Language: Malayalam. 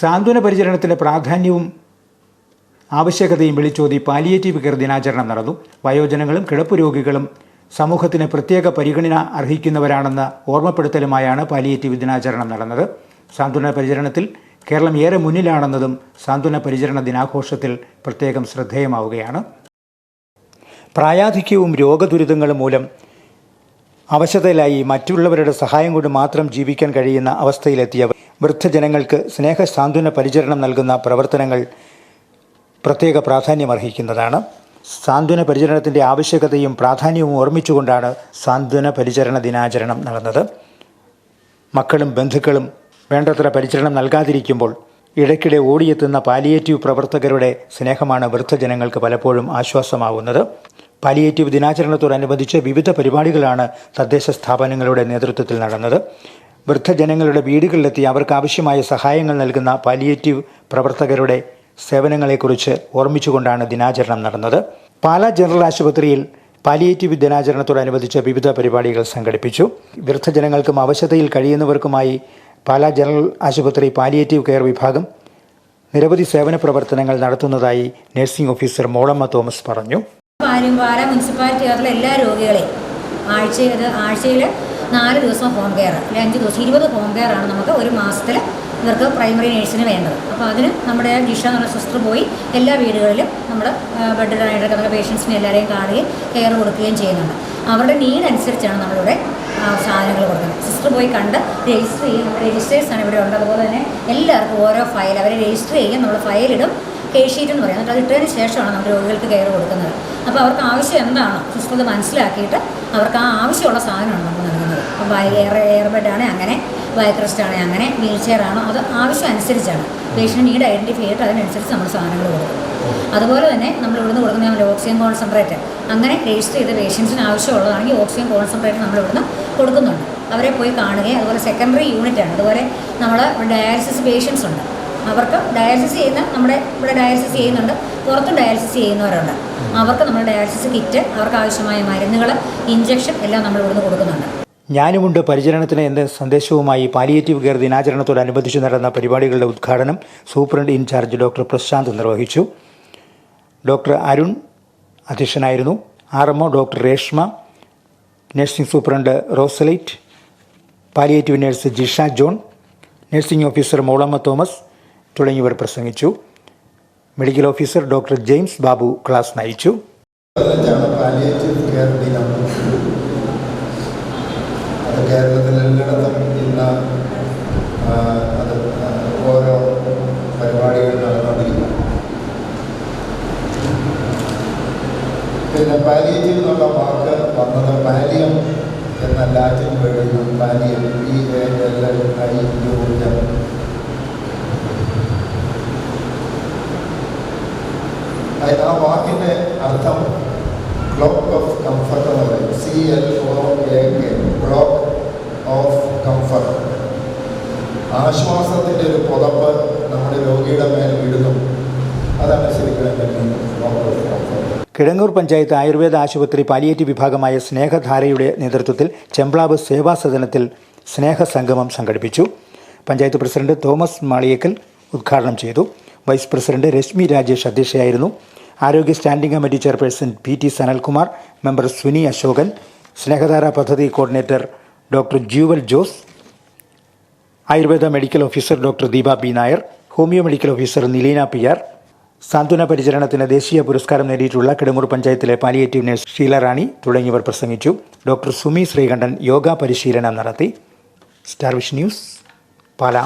സാന്ത്വന പരിചരണത്തിന്റെ പ്രാധാന്യവും ആവശ്യകതയും വിളിച്ചോതി പാലിയേറ്റീവ് കെയർ ദിനാചരണം നടന്നു. വയോജനങ്ങളും കിടപ്പ് രോഗികളും സമൂഹത്തിന് പ്രത്യേക പരിഗണന അർഹിക്കുന്നവരാണെന്ന ഓർമ്മപ്പെടുത്തലുമായാണ് പാലിയേറ്റീവ് ദിനാചരണം നടന്നത്. സാന്ത്വന പരിചരണത്തിൽ കേരളം ഏറെ മുന്നിലാണെന്നതും സാന്ത്വന പരിചരണ ദിനാഘോഷത്തിൽ പ്രത്യേകം ശ്രദ്ധേയമാവുകയാണ്. പ്രായാധിക്യവും രോഗദുരിതങ്ങളും മൂലം അവശതയിലായി മറ്റുള്ളവരുടെ സഹായം കൊണ്ട് മാത്രം ജീവിക്കാൻ കഴിയുന്ന അവസ്ഥയിലെത്തിയ വൃദ്ധജനങ്ങൾക്ക് സ്നേഹ സാന്ത്വന പരിചരണം നൽകുന്ന പ്രവർത്തനങ്ങൾ പ്രത്യേക പ്രാധാന്യമർഹിക്കുന്നതാണ്. സാന്ത്വന പരിചരണത്തിന്റെ ആവശ്യകതയും പ്രാധാന്യവും ഓർമ്മിച്ചുകൊണ്ടാണ് സാന്ത്വന പരിചരണ ദിനാചരണം നടന്നത്. മക്കളും ബന്ധുക്കളും വേണ്ടത്ര പരിചരണം നൽകാതിരിക്കുമ്പോൾ ഇടയ്ക്കിടെ ഓടിയെത്തുന്ന പാലിയേറ്റീവ് പ്രവർത്തകരുടെ സ്നേഹമാണ് വൃദ്ധജനങ്ങൾക്ക് പലപ്പോഴും ആശ്വാസമാവുന്നത്. പാലിയേറ്റീവ് ദിനാചരണത്തോടനുബന്ധിച്ച് വിവിധ പരിപാടികളാണ് തദ്ദേശ സ്ഥാപനങ്ങളുടെ നേതൃത്വത്തിൽ നടന്നത്. വൃദ്ധജനങ്ങളുടെ വീടുകളിലെത്തി അവർക്ക് ആവശ്യമായ സഹായങ്ങൾ നൽകുന്ന പാലിയേറ്റീവ് പ്രവർത്തകരുടെ സേവനങ്ങളെക്കുറിച്ച് ഓർമ്മിച്ചുകൊണ്ടാണ് ദിനാചരണം നടന്നത്. പാലാ ജനറൽ ആശുപത്രിയിൽ പാലിയേറ്റീവ് ദിനാചരണത്തോടനുബന്ധിച്ച് വിവിധ പരിപാടികൾ സംഘടിപ്പിച്ചു. വൃദ്ധജനങ്ങൾക്കും അവശതയിൽ കഴിയുന്നവർക്കുമായി പാലാ ജനറൽ ആശുപത്രി പാലിയേറ്റീവ് കെയർ വിഭാഗം നിരവധി സേവന പ്രവർത്തനങ്ങൾ നടത്തുന്നതായി നഴ്സിംഗ് ഓഫീസർ മോളമ്മ തോമസ് പറഞ്ഞു. പാല മുനിസിപ്പാലിറ്റി എല്ലാ രോഗികളെയും ആഴ്ചയിൽ ആഴ്ചയിൽ നാല് ദിവസം ഹോം കെയർ അല്ലെങ്കിൽ അഞ്ച് ദിവസം ഇരുപത് ഹോം കെയർ ആണ് നമുക്ക് ഒരു മാസത്തിൽ ഇവർക്ക് പ്രൈമറി നേഴ്സിന് വേണ്ടത്. അപ്പോൾ അതിന് നമ്മുടെ ജിഷ എന്നുള്ള സിസ്റ്റർ പോയി എല്ലാ വീടുകളിലും നമ്മുടെ ബെഡിലായിട്ട് നമ്മുടെ പേഷ്യൻസിനെ എല്ലാവരെയും കാണുകയും കെയർ കൊടുക്കുകയും ചെയ്യുന്നുണ്ട്. അവരുടെ നീഡ് അനുസരിച്ചാണ് നമ്മളിവിടെ സാധനങ്ങൾ കൊടുക്കുന്നത്. സിസ്റ്റർ പോയി കണ്ട് രജിസ്റ്റർ ചെയ്യും. നമ്മുടെ ഇവിടെ ഉണ്ട്. അതുപോലെ തന്നെ എല്ലാവർക്കും ഓരോ ഫയൽ അവരെ രജിസ്റ്റർ ചെയ്യും. നമ്മൾ ഫയലിടും ഷീറ്റ് എന്ന് പറയുന്നത്. അത് ഇട്ടതിന് ശേഷമാണ് നമ്മൾ രോഗികൾക്ക് കെയർ കൊടുക്കുന്നത്. അപ്പോൾ അവർക്ക് ആവശ്യം എന്താണോ സിസ്റ്റർ മനസ്സിലാക്കിയിട്ട് അവർക്ക് ആ ആവശ്യമുള്ള സാധനമാണ് നമ്മൾ നൽകുന്നത്. അപ്പോൾ എയർ എയർ ബെഡാണ് അങ്ങനെ വയക്രസ്റ്റ് റെസ്റ്റ് ആണ് അങ്ങനെ വീൽ ചെയർ ആണോ അത് ആവശ്യം അനുസരിച്ചാണ്. പേഷ്യന്റ് നീഡ് ഐഡന്റിഫൈ ചെയ്തിട്ട് അതിനനുസരിച്ച് നമ്മൾ സാധനങ്ങൾ കൊടുക്കും. അതുപോലെ തന്നെ നമ്മൾ ഇവിടുന്ന് കൊടുക്കുന്ന ഓക്സിജൻ കോൺസെൻട്രേറ്റ് അങ്ങനെ രജിസ്റ്റർ ചെയ്ത പേഷ്യൻസിന് ആവശ്യമുള്ളതാണെങ്കിൽ ഓക്സിജൻ കോൺസെൻട്രേറ്റ് നമ്മൾ ഇവിടുന്ന് കൊടുക്കുന്നുണ്ട്. അവരെ പോയി കാണുകയും അതുപോലെ സെക്കൻഡറി യൂണിറ്റ് ആണ്. അതുപോലെ നമ്മൾ ഡയാലിസിസ് പേഷ്യൻസ് ഉണ്ട്. അവർക്ക് ഡയാലിസിസ് ചെയ്യുന്ന നമ്മുടെ ഇവിടെ ഡയാലിസിസ് ചെയ്യുന്നുണ്ട്. പുറത്തും ഡയാലിസിസ് ചെയ്യുന്നവരുണ്ട്. അവർക്ക് നമ്മൾ ഡയാലിസിസ് കിറ്റ് അവർക്ക് ആവശ്യമായ മരുന്നുകൾ ഇഞ്ചക്ഷൻ എല്ലാം നമ്മൾ ഇവിടുന്ന് കൊടുക്കുന്നുണ്ട്. ഞാനുമുണ്ട് പരിചരണത്തിന് എന്ന സന്ദേശവുമായി പാലിയേറ്റീവ് കെയർ ദിനാചരണത്തോടനുബന്ധിച്ച് നടന്ന പരിപാടികളുടെ ഉദ്ഘാടനം സൂപ്രണ്ട് ഇൻചാർജ് ഡോക്ടർ പ്രശാന്ത് നിർവഹിച്ചു. ഡോക്ടർ അരുൺ അധ്യക്ഷനായിരുന്നു. R M doctor Reshma nursing superintendent റോസലൈറ്റ് palliative nurse Jisha John nursing officer Molamma Thomas തുടങ്ങിയവർ പ്രസംഗിച്ചു. Medical officer doctor James Babu class നയിച്ചു. കേരളത്തിലെല്ലായിടത്തും പിന്നെ പാലിയേറ്റീവ് എന്നുള്ള വാക്ക് വന്നത് പാലിയം എന്ന ലാറ്റിൻ വേർഡിൽ നിന്നും പാലിയം പി ആശ്വാസത്തിന്റെ ഒരു പുതപ്പ് നമ്മുടെ രോഗിയുടെ മേൽ വിടുന്നു. കിഴങ്ങൂർ പഞ്ചായത്ത് ആയുർവേദ ആശുപത്രി പാലിയേറ്റീവ് വിഭാഗമായ സ്നേഹധാരയുടെ നേതൃത്വത്തിൽ ചെമ്പ്ലാവ് സേവാ സദനത്തിൽ സ്നേഹസംഗമം സംഘടിപ്പിച്ചു. പഞ്ചായത്ത് പ്രസിഡന്റ് തോമസ് മാളിയേക്കൽ ഉദ്ഘാടനം ചെയ്തു. വൈസ് പ്രസിഡന്റ് രശ്മി രാജേഷ് അധ്യക്ഷയായിരുന്നു. ആരോഗ്യ standing committee chairperson P T Sanalkumar member Suni Ashokan Snehadhara പദ്ധതി coordinator doctor Jewel Jose Ayurveda medical officer doctor Deepa B Nair homeo medical officer Nileena P R സാന്ത്വന പരിചരണത്തിന് ദേശീയ പുരസ്കാരം നേടിയിട്ടുള്ള കിടങ്ങൂർ പഞ്ചായത്തിലെ പാലിയേറ്റീവ് നഴ്സ് ഷീല റാണി തുടങ്ങിയവർ പ്രസംഗിച്ചു. ഡോക്ടർ സുമി ശ്രീകണ്ഠൻ യോഗ പരിശീലനം നടത്തി. സ്റ്റാർവിഷ് ന്യൂസ് പാലാ.